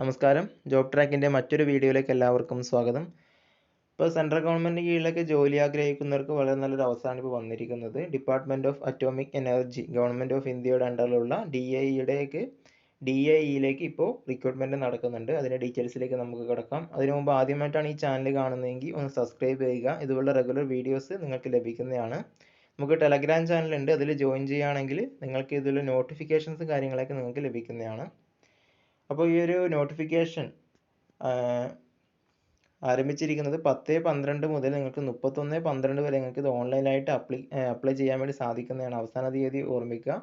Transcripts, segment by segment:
നമസ്കാരം. ജോബ് ട്രാക്കിന്റെ മറ്റൊരു വീഡിയോയിലേക്ക് എല്ലാവർക്കും സ്വാഗതം. ഇപ്പോൾ സെൻട്രൽ ഗവൺമെന്റ് കീഴിലേക്ക് ജോലി ആഗ്രഹിക്കുന്നവർക്ക് വളരെ നല്ലൊരു അവസരമാണ് ഇപ്പോൾ വന്നിരിക്കുന്നത്. Department of atomic energy government of ഇന്ത്യയുടെ അണ്ടറിലുള്ള ഡി എ ഇയുടെയൊക്കെ ഡി എ ഇയിലേക്ക് ഇപ്പോൾ റിക്രൂട്ട്മെന്റ് നടക്കുന്നുണ്ട്. അതിന്റെ ഡീറ്റെയിൽസിലേക്ക് നമുക്ക് കിടക്കാം. അതിനു മുമ്പ് ആദ്യമായിട്ടാണ് ഈ ചാനൽ കാണുന്നതെങ്കിൽ ഒന്ന് സബ്സ്ക്രൈബ് ചെയ്യുക. ഇതുപോലുള്ള റെഗുലർ വീഡിയോസ് നിങ്ങൾക്ക് ലഭിക്കുന്നതാണ്. നമുക്ക് ടെലഗ്രാം ചാനലുണ്ട് അതിൽ ജോയിൻ ചെയ്യുകയാണെങ്കിൽ നിങ്ങൾക്ക് ഇതിലുള്ള നോട്ടിഫിക്കേഷൻസും കാര്യങ്ങളൊക്കെ നിങ്ങൾക്ക് ലഭിക്കുന്നതാണ്. അപ്പോൾ ഈ ഒരു നോട്ടിഫിക്കേഷൻ ആരംഭിച്ചിരിക്കുന്നത് പത്ത് പന്ത്രണ്ട് മുതൽ നിങ്ങൾക്ക് മുപ്പത്തൊന്ന് പന്ത്രണ്ട് വരെ നിങ്ങൾക്ക് ഇത് ഓൺലൈനായിട്ട് അപ്ലൈ അപ്ലൈ ചെയ്യാൻ വേണ്ടി സാധിക്കുന്നതാണ്. അവസാന തീയതി ഓർമ്മിക്കുക.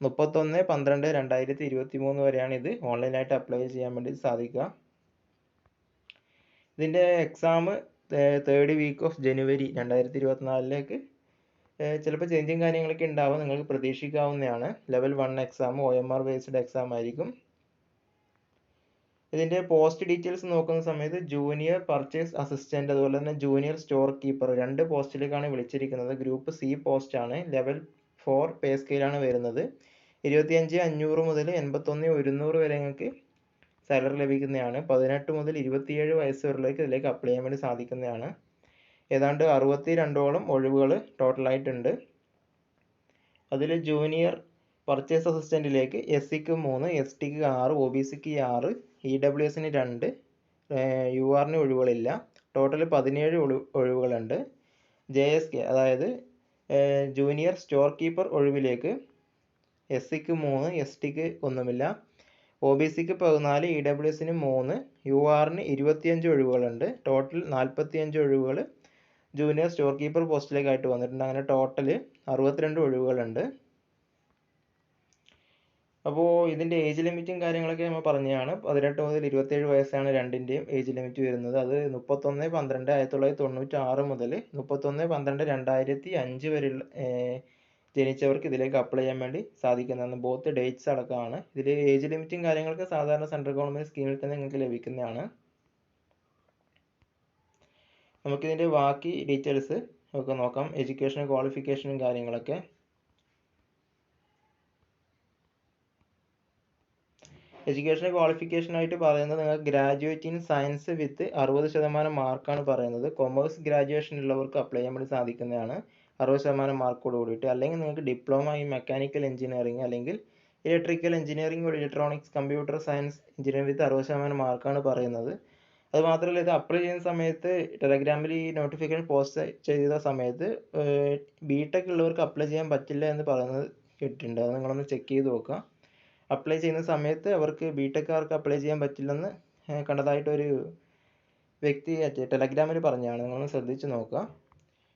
മുപ്പത്തൊന്ന് പന്ത്രണ്ട് രണ്ടായിരത്തി ഇരുപത്തി മൂന്ന് വരെയാണ് ഇത് ഓൺലൈനായിട്ട് അപ്ലൈ ചെയ്യാൻ വേണ്ടി സാധിക്കുക. ഇതിന്റെ exam third week of January രണ്ടായിരത്തി ഇരുപത്തിനാലിലേക്ക് ചിലപ്പോൾ ചേഞ്ചും കാര്യങ്ങളൊക്കെ ഉണ്ടാവും. നിങ്ങൾക്ക് പ്രതീക്ഷിക്കാവുന്നതാണ്. Level one exam O M R based exam ആയിരിക്കും. ഇതിന്റെ പോസ്റ്റ് ഡീറ്റെയിൽസ് നോക്കുന്ന സമയത്ത് ജൂനിയർ പർച്ചേസ് അസിസ്റ്റന്റ് അതുപോലെ തന്നെ ജൂനിയർ സ്റ്റോർ കീപ്പർ രണ്ട് പോസ്റ്റിലേക്കാണ് വിളിച്ചിരിക്കുന്നത്. ഗ്രൂപ്പ് സി പോസ്റ്റ് ആണ്. ലെവൽ ഫോർ പേ സ്കെയിലാണ് വരുന്നത്. ഇരുപത്തിയഞ്ച് അഞ്ഞൂറ് മുതൽ എൺപത്തൊന്ന് ഒരുന്നൂറ് വരെ നിങ്ങൾക്ക് സാലറി ലഭിക്കുന്നതാണ്. പതിനെട്ട് മുതൽ ഇരുപത്തിയേഴ് വയസ്സ് വരെയുള്ളവർക്ക് ഇതിലേക്ക് അപ്ലൈ ചെയ്യാൻ വേണ്ടി സാധിക്കുന്നതാണ്. ഏതാണ്ട് അറുപത്തി രണ്ടോളം ഒഴിവുകൾ ടോട്ടലായിട്ടുണ്ട് അതിൽ ജൂനിയർ പർച്ചേസ് അസിസ്റ്റന്റിലേക്ക് എസ് സിക്ക് മൂന്ന് എസ് ടിക്ക് ആറ് ഒ ബി സിക്ക് ആറ് ഇ ഡബ്ല്യു എസിന് രണ്ട് യു ആറിന് ഒഴിവുകളില്ല. ടോട്ടൽ പതിനേഴ് ഒഴി ഒഴിവുകളുണ്ട്. ജെ എസ് കെ അതായത് ജൂനിയർ സ്റ്റോർ കീപ്പർ ഒഴിവിലേക്ക് എസ് സിക്ക് മൂന്ന് എസ് ടിക്ക് ഒന്നുമില്ല. ഒ ബി സിക്ക് പതിനാല് ഇ ഡബ്ല്യു എസിന് മൂന്ന് യു ആറിന് ഇരുപത്തിയഞ്ച് ഒഴിവുകളുണ്ട്. ടോട്ടൽ നാൽപ്പത്തിയഞ്ച് ഒഴിവുകൾ ജൂനിയർ സ്റ്റോർ കീപ്പർ പോസ്റ്റിലേക്കായിട്ട് വന്നിട്ടുണ്ട്. അങ്ങനെ ടോട്ടൽ അറുപത്തിരണ്ട് ഒഴിവുകളുണ്ട്. അപ്പോൾ ഇതിന്റെ ഏജ് ലിമിറ്റും കാര്യങ്ങളൊക്കെ നമ്മൾ പറഞ്ഞതാണ്. പതിനെട്ട് മുതൽ ഇരുപത്തേഴ് വയസ്സാണ് രണ്ടിന്റെയും ഏജ് ലിമിറ്റ് വരുന്നത്. അത് മുപ്പത്തൊന്ന് പന്ത്രണ്ട് ആയിരത്തി തൊള്ളായിരത്തി തൊണ്ണൂറ്റി ആറ് മുതൽ മുപ്പത്തൊന്ന് പന്ത്രണ്ട് രണ്ടായിരത്തി അഞ്ച് വരെയുള്ള ജനിച്ചവർക്ക് ഇതിലേക്ക് അപ്ലൈ ചെയ്യാൻ വേണ്ടി സാധിക്കുന്നതാണ്. ബോത്ത് ഡേറ്റ്സ് അടക്കമാണ്. ഇതിൽ ഏജ് ലിമിറ്റും കാര്യങ്ങളൊക്കെ സാധാരണ സെൻട്രൽ ഗവൺമെന്റ് സ്കീമിൽ തന്നെ നിങ്ങൾക്ക് ലഭിക്കുന്നതാണ്. നമുക്കിതിന്റെ ബാക്കി ഡീറ്റെയിൽസ് ഒക്കെ നോക്കാം. എഡ്യൂക്കേഷൻ ക്വാളിഫിക്കേഷനും കാര്യങ്ങളൊക്കെ. എഡ്യൂക്കേഷൻ ക്വാളിഫിക്കേഷൻ ആയിട്ട് പറയുന്നത് നിങ്ങൾ ഗ്രാജുവേറ്റ് ഇൻ സയൻസ് വിത്ത് അറുപത് ശതമാനം മാർക്കാണ് പറയുന്നത്. കൊമേഴ്സ് ഗ്രാജുവേഷൻ ഉള്ളവർക്ക് അപ്ലൈ ചെയ്യാൻ വേണ്ടി സാധിക്കുന്നതാണ് അറുപത് ശതമാനം മാർക്കോട് കൂടിയിട്ട്. അല്ലെങ്കിൽ നിങ്ങൾക്ക് ഡിപ്ലോമ ഇൻ മെക്കാനിക്കൽ എഞ്ചിനീയറിംഗ് അല്ലെങ്കിൽ ഇലക്ട്രിക്കൽ എഞ്ചിനീയറിംഗ് ഒരു electronics computer science engineering with അറുപത് ശതമാനം മാർക്കാണ് പറയുന്നത്. അത് മാത്രമല്ല ഇത് അപ്ലൈ ചെയ്യുന്ന സമയത്ത് ടെലഗ്രാമിൽ ഈ നോട്ടിഫിക്കേഷൻ പോസ്റ്റ് ചെയ്ത സമയത്ത് ബി ടെക് ഉള്ളവർക്ക് അപ്ലൈ ചെയ്യാൻ പറ്റില്ല എന്ന് പറയുന്നത് കേട്ടിട്ടുണ്ട്. അത് നിങ്ങളൊന്ന് ചെക്ക് ചെയ്ത് നോക്കുക. അപ്ലൈ ചെയ്യുന്ന സമയത്ത് അവർക്ക് ബി ടെക്കാർക്ക് അപ്ലൈ ചെയ്യാൻ പറ്റില്ലെന്ന് കണ്ടതായിട്ടൊരു വ്യക്തി ടെലഗ്രാമിൽ പറഞ്ഞതാണ് നിങ്ങളൊന്ന് ശ്രദ്ധിച്ച് നോക്കുക.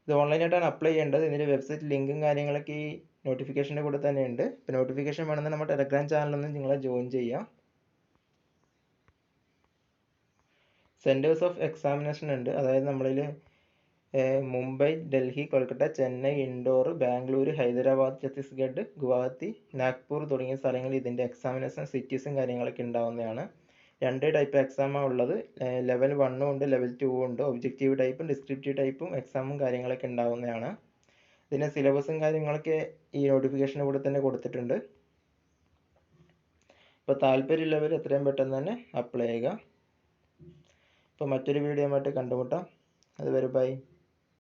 ഇത് ഓൺലൈനായിട്ടാണ് അപ്ലൈ ചെയ്യേണ്ടത്. ഇതിന്റെ വെബ്സൈറ്റ് ലിങ്കും കാര്യങ്ങളൊക്കെ ഈ നോട്ടിഫിക്കേഷന്റെ കൂടെ തന്നെ ഉണ്ട് ഇപ്പോൾ നോട്ടിഫിക്കേഷൻ വേണമെങ്കിൽ നമ്മുടെ ടെലഗ്രാം ചാനലൊന്നും നിങ്ങളെ ജോയിൻ ചെയ്യാം. സെന്റേഴ്സ് ഓഫ് എക്സാമിനേഷൻ ഉണ്ട്. അതായത് നമ്മളിൽ മുംബൈ ഡൽഹി കൊൽക്കത്ത ചെന്നൈ ഇൻഡോർ ബാംഗ്ലൂർ ഹൈദരാബാദ് ഛത്തീസ്ഗഡ് ഗുവാഹത്തി നാഗ്പൂർ തുടങ്ങിയ സ്ഥലങ്ങളിൽ ഇതിന്റെ എക്സാമിനേഷൻ സിറ്റീസും കാര്യങ്ങളൊക്കെ ഉണ്ടാവുന്നതാണ്. രണ്ട് ടൈപ്പ് എക്സാമാണ് ഉള്ളത്. ലെവൽ വണ്ണും ഉണ്ട് ലെവൽ ടു ഉണ്ട്. ഒബ്ജക്റ്റീവ് ടൈപ്പും ഡിസ്ക്രിപ്റ്റീവ് ടൈപ്പും എക്സാമും കാര്യങ്ങളൊക്കെ ഉണ്ടാവുന്നതാണ്. ഇതിന്റെ സിലബസും കാര്യങ്ങളൊക്കെ ഈ നോട്ടിഫിക്കേഷന്റെ കൂടെ തന്നെ കൊടുത്തിട്ടുണ്ട്. അപ്പോൾ താല്പര്യമുള്ളവർ എത്രയും പെട്ടെന്ന് തന്നെ അപ്ലൈ ചെയ്യുക. ഇപ്പോൾ മറ്റൊരു വീഡിയോ ആയിട്ട് കണ്ടുമുട്ടാം. അതുവരെ ബൈ